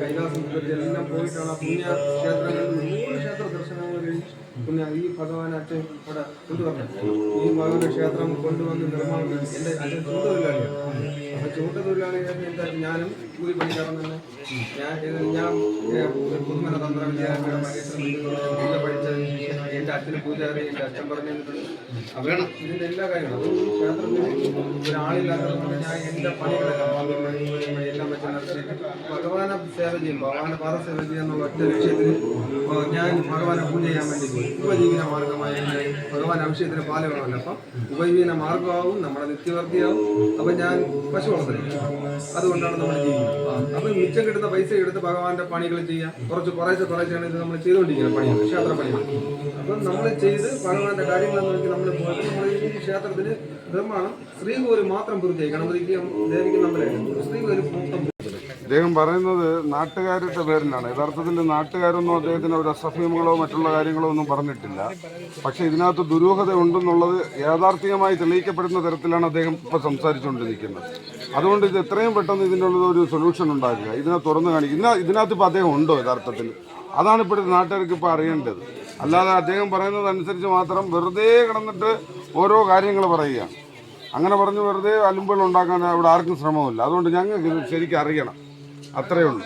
കൈലാസം എല്ലാം പോയിട്ടാണ് ആ പുണ്യ ക്ഷേത്രങ്ങളിൽ മൂന്ന് ക്ഷേത്ര ദർശനങ്ങൾ ഈ ഭഗവാൻ അച്ഛൻ ഇവിടെ കൊണ്ടുവന്നത് ഈ ഭഗവാന്റെ ക്ഷേത്രം കൊണ്ടുവന്ന് നിർമ്മാണം. എന്റെ അച്ഛൻ ചൂണ്ടുതൊഴിലാളിയാണ് അപ്പൊ ചൂണ്ടുതൊഴിലാളിയായിട്ട് എന്റെ ഞാനും കൂലി പണിക്കാരൻ തന്നെ ഞാൻ ഞാൻ പുതുമന തന്ത്ര അച്ഛന് പൂജാരി എന്റെ അച്ഛൻ പറഞ്ഞു തന്നിട്ടുണ്ട് അതാണ് ഇതിന്റെ എല്ലാ കാര്യങ്ങളും. അപ്പോൾ ക്ഷേത്രത്തിൽ ഒരാളില്ലാത്തതുകൊണ്ട് ഞാൻ എന്റെ പണികളെല്ലാം എല്ലാം വെച്ച് നടത്തിയിട്ട് ഭഗവാനെ സേവ ചെയ്യും. ഭഗവാന്റെ പാദസേവ ചെയ്യാന്നുള്ള ഒറ്റ ലക്ഷ്യത്തിൽ ഞാൻ ഭഗവാനെ പൂജ ചെയ്യാൻ വേണ്ടി പോയി. ഉപജീവന മാർഗമായ ഭഗവാൻ അഭിഷേകത്തിന് പാൽ വേണമല്ലോ. അപ്പം ഉപജീവന മാർഗമാവും നമ്മുടെ നിത്യവർത്തിയാവും. അപ്പം ഞാൻ പശു വളർത്തലില്ല അതുകൊണ്ടാണ് നമ്മൾ ചെയ്യുന്നത്. അപ്പം മിച്ചം കിട്ടുന്ന പൈസ എടുത്ത് ഭഗവാന്റെ പണികൾ ചെയ്യാം. കുറച്ച് കുറേശ്ശെ കുറേശ്ശെയാണ് ഇത് നമ്മൾ ചെയ്തുകൊണ്ടിരിക്കുന്നത് പണികൾ ക്ഷേത്ര പണികൾ. അപ്പം നമ്മൾ ചെയ്ത് ഭഗവാന്റെ കാര്യങ്ങൾ നോക്കി നമ്മൾ പോയത് നമ്മൾ ഈ ക്ഷേത്രത്തിന് നിർമ്മാണം സ്ത്രീകോര് മാത്രം പൂർത്തിയായി ഗണപതിക്ക് ദേവിക്കും നമ്മളെ സ്ത്രീകോര് മൊത്തം അദ്ദേഹം പറയുന്നത് നാട്ടുകാരുടെ പേരിലാണ്. യഥാർത്ഥത്തിൽ നാട്ടുകാരൊന്നും അദ്ദേഹത്തിന് ഒരു അസഭ്യങ്ങളോ മറ്റുള്ള കാര്യങ്ങളോ ഒന്നും പറഞ്ഞിട്ടില്ല. പക്ഷേ ഇതിനകത്ത് ദുരൂഹത ഉണ്ടെന്നുള്ളത് യാഥാർത്ഥ്യമായി തെളിയിക്കപ്പെടുന്ന തരത്തിലാണ് അദ്ദേഹം ഇപ്പോൾ സംസാരിച്ചുകൊണ്ടിരിക്കുന്നത്. അതുകൊണ്ട് ഇത് എത്രയും പെട്ടെന്ന് ഇതിനുള്ള ഒരു സൊല്യൂഷൻ ഉണ്ടാക്കുക. ഇതിനെ തുറന്നു കാണിക്കുക. ഇതിന ഇതിനകത്ത് ഇപ്പോൾ അദ്ദേഹം ഉണ്ടോ യഥാർത്ഥത്തിൽ? അതാണ് ഇപ്പോഴത്തെ നാട്ടുകാർക്ക് ഇപ്പോൾ അറിയേണ്ടത്. അല്ലാതെ അദ്ദേഹം പറയുന്നത് അനുസരിച്ച് മാത്രം വെറുതെ കിടന്നിട്ട് ഓരോ കാര്യങ്ങൾ പറയുകയാണ്. അങ്ങനെ പറഞ്ഞ് വെറുതെ അലുമ്പുകൾ ഉണ്ടാക്കാൻ അവിടെ ആർക്കും ശ്രമമില്ല അതുകൊണ്ട് ഞങ്ങൾക്ക് ഇത് ശരിക്കും അറിയണം. അത്രയേ ഉള്ളൂ.